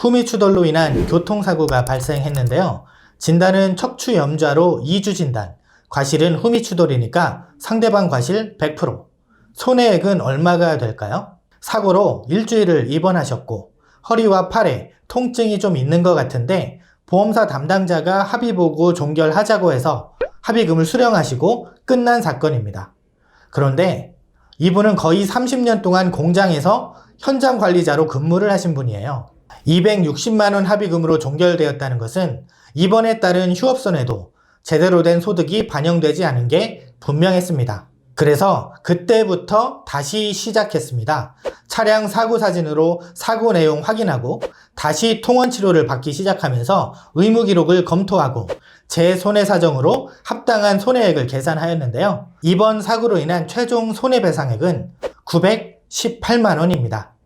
후미 추돌로 인한 교통사고가 발생했는데요. 진단은 척추 염좌로 2주 진단, 과실은 후미 추돌이니까 상대방 과실 100%. 손해액은 얼마가 될까요? 사고로 일주일을 입원하셨고 허리와 팔에 통증이 좀 있는 것 같은데 보험사 담당자가 합의 보고 종결하자고 해서 합의금을 수령하시고 끝난 사건입니다. 그런데 이분은 거의 30년 동안 공장에서 현장 관리자로 근무를 하신 분이에요. 260만 원 합의금으로 종결되었다는 것은 이번에 따른 휴업손해도 제대로 된 소득이 반영되지 않은 게 분명했습니다. 그래서 그때부터 다시 시작했습니다. 차량 사고 사진으로 사고 내용 확인하고 다시 통원 치료를 받기 시작하면서 의무 기록을 검토하고 제 손해 사정으로 합당한 손해액을 계산하였는데요. 이번 사고로 인한 최종 손해배상액은 918만 원입니다.